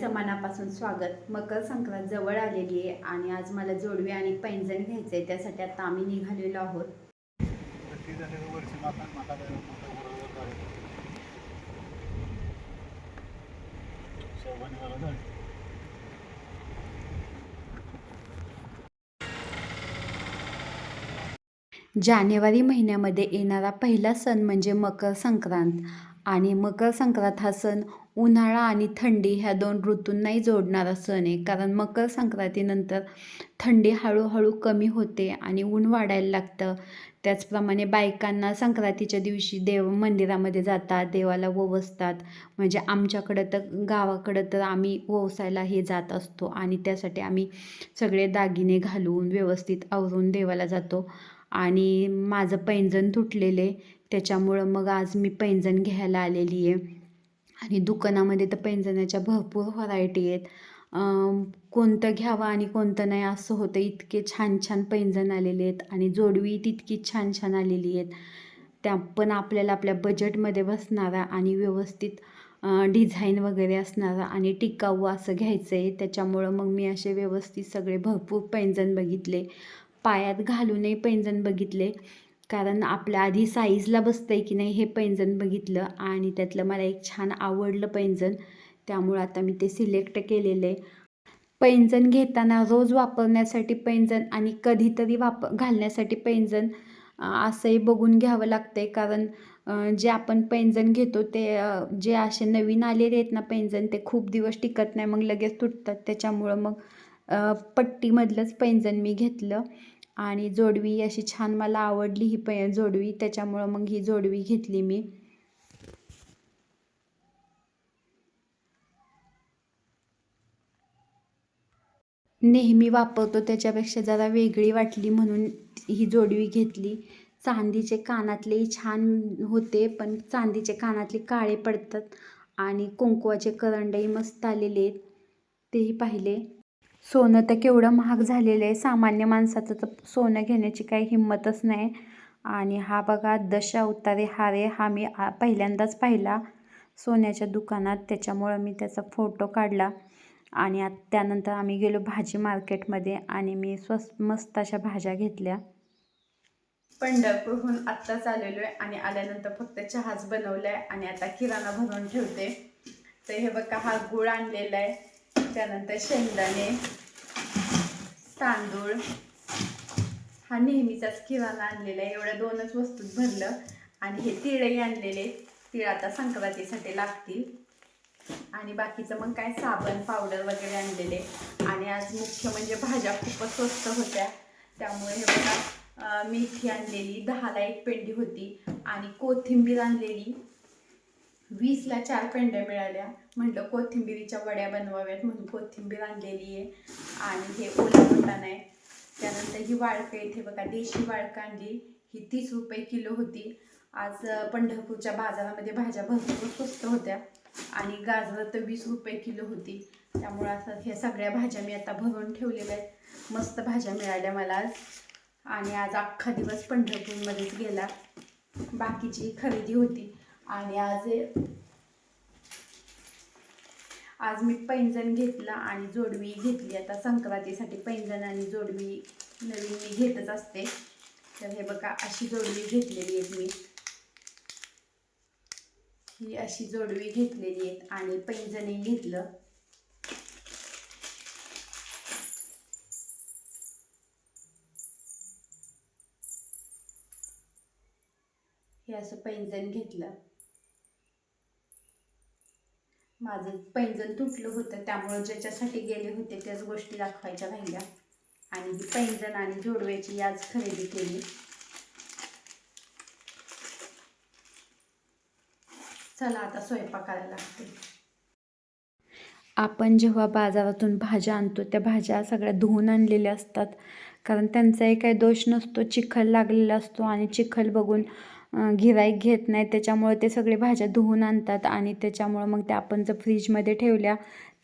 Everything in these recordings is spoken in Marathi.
स्वागत. मकर संक्रांत जवळ आलेली आहे आणि आज मला जोडवी आणि पैंजण घ्यायचं आहे त्यासाठी आता आम्ही निघालेलो आहोत. जानेवारी महिन्यामध्ये येणारा पहिला सण म्हणजे मकर संक्रांत. आणि मकर संक्रांत हा सण उन्हाळा आणि थंडी ह्या दोन ऋतूंनाही जोडणारा सण आहे. कारण मकर संक्रांतीनंतर थंडी हळूहळू कमी होते आणि ऊन वाढायला लागतं. त्याचप्रमाणे बायकांना संक्रांतीच्या दिवशी देव मंदिरामध्ये जातात देवाला ओवसतात म्हणजे आमच्याकडं तर गावाकडं तर आम्ही ओवसायला हे जात असतो आणि त्यासाठी आम्ही सगळे दागिने घालून व्यवस्थित आवरून देवाला जातो. आणि माझं पैंजण तुटलेले त्याच्यामुळं मग आज मी पैंजण घ्यायला आलेली आहे. आणि दुकानामध्ये तर पैंजणाच्या भरपूर व्हरायटी आहेत. कोणतं घ्यावं आणि कोणतं नाही असं होतं. इतके छान छान पैंजण आलेले आहेत. आणि जोडवी तितकी छान छान आलेली आहेत. त्या पण आपल्याला आपल्या बजेटमध्ये बसणारा आणि व्यवस्थित डिझाईन वगैरे असणारा आणि टिकाऊ असं घ्यायचं आहे त्याच्यामुळं मग मी असे व्यवस्थित सगळे भरपूर पैंजण बघितले. पायात घालूनही पैंजण बघितले. कारण आपल्या आधी साईजला बसतं आहे की नाही हे पैंजण बघितलं आणि त्यातलं मला एक छान आवडलं पैंजण. त्यामुळं आता मी ते सिलेक्ट केलेलं आहे पैंजण घेताना रोज वापरण्यासाठी पैंजण आणि कधीतरी वाप घालण्यासाठी पैंजण असंही बघून घ्यावं लागतं आहे कारण जे आपण पैंजण घेतो ते जे असे नवीन आलेले आहेत ना पैंजण ते खूप दिवस टिकत नाही. मग लगेच तुटतात. त्याच्यामुळं मग पट्टीमधलंच पैंजण मी घेतलं. आणि जोडवी अशी छान मला आवडली ही प जोडवी. त्याच्यामुळं मग ही जोडवी घेतली मी. नेहमी वापरतो त्याच्यापेक्षा जरा वेगळी वाटली म्हणून ही जोडवी घेतली. चांदीचे कानातलेही छान होते पण चांदीचे कानातले काळे पडतात आणि कुंकवाचे करंडही मस्त आलेले आहेत. तेही पाहिले. सोनं तर केवढं महाग झालेलं आहे. सामान्य माणसाचं तर सोनं घेण्याची काही हिंमतच नाही. आणि हा बघा दश अवतारे हारे हा मी पहिल्यांदाच पाहिला. सोन्याच्या दुकानात त्याच्यामुळं मी त्याचा फोटो काढला. आणि त्यानंतर आम्ही गेलो भाजी मार्केटमध्ये आणि मी स्वस्त मस्त अशा भाज्या घेतल्या. पंढरपूरहून आत्ताच आलेलो आहे आणि आल्यानंतर फक्त चहाच बनवलाय आणि आता किराणा भरून ठेवते. तर हे बघा हा गुळ आणलेला आहे. त्यानंतर शेंगदाणे. तांदूळ हा नेहमीचाच किराणा आणलेला आहे. एवढ्या दोनच वस्तूत भरलं आणि हे तिळही आणलेले तिळ आता संक्रांतीसाठी लागतील. आणि बाकीचं मग काय साबण पावडर वगैरे आणलेले आणि आज मुख्य म्हणजे भाज्या खूपच स्वस्त होत्या. त्यामुळे हे बघा मेथी आणलेली दहाला एक पेंडी होती. आणि कोथिंबीर आणलेली. वीसला चार पेंड्या मिळाल्या. म्हटलं कोथिंबिरीच्या वड्या बनवाव्यात म्हणून कोथिंबीर आणलेली आहे. आणि हे ओला मटाण आहे. त्यानंतर ही वाळकं इथे बघा देशी वाळकं आणली. ही तीस रुपये किलो होती. आज पंढरपूरच्या बाजारामध्ये भाज्या भरपूर स्वस्त होत्या. आणि गाजरं तर वीस रुपये किलो होती. त्यामुळं असं ह्या सगळ्या भाज्या मी आता भरून ठेवलेल्या आहेत. मस्त भाज्या मिळाल्या मला आज. आणि आज अख्खा दिवस पंढरपूरमध्येच गेला. बाकीची खरेदी होती. आणि आज हे- आज मी पैंजण घेतला आणि जोडवी घेतली. आता संक्रांतीसाठी पैंजण आणि जोडवी नवीन मी घेतच असते. तर हे बघा अशी जोडवी घेतलेली आहेत मी. ही अशी जोडवी घेतलेली आहेत आणि पैंजणही घेतलं. हे असं पैंजण घेतलं. माझं पैंजण तुटलं होतं त्यामुळं ज्याच्यासाठी गेले होते त्याच गोष्टी दाखवायच्या राहिल्या. आणि ही पैंजण आणि जोडव्याची आज खरेदी केली. चला आता स्वयंपाकाला लागते. आपण जेव्हा बाजारातून भाज्या आणतो त्या भाज्या सगळ्या धुवून आणलेल्या असतात. कारण त्यांचाही काही दोष नसतो चिखल लागलेला असतो आणि चिखल बघून अं, गिऱ्हाईक घेत नाही त्याच्यामुळे ते सगळे भाज्या धुवून आणतात आणि त्याच्यामुळं मग त्या आपण जर फ्रीजमध्ये ठेवल्या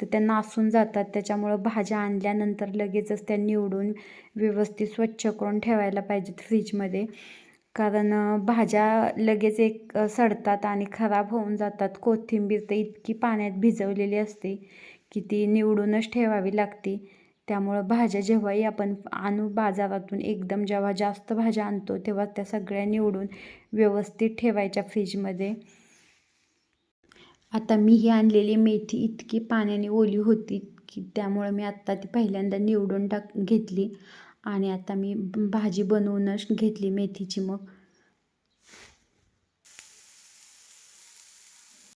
तर त्या नासून जातात. त्याच्यामुळं भाज्या आणल्यानंतर लगेचच त्या निवडून व्यवस्थित स्वच्छ करून ठेवायला पाहिजेत फ्रीजमध्ये. कारण भाज्या लगेच एक सडतात आणि खराब होऊन जातात. कोथिंबीर तर इतकी पाण्यात भिजवलेली असते की ती निवडूनच ठेवावी लागते. त्यामुळं भाज्या जेव्हाही आपण आणू बाजारातून एकदम जेव्हा जास्त भाज्या आणतो तेव्हा त्या सगळ्या निवडून व्यवस्थित ठेवायच्या फ्रीजमध्ये. आता मी ही आणलेली मेथी इतकी पाण्याने ओली होती की त्यामुळं मी आत्ता ती पहिल्यांदा निवडून टाक घेतली. आणि आता मी भाजी बनवूनच घेतली मेथीची मग.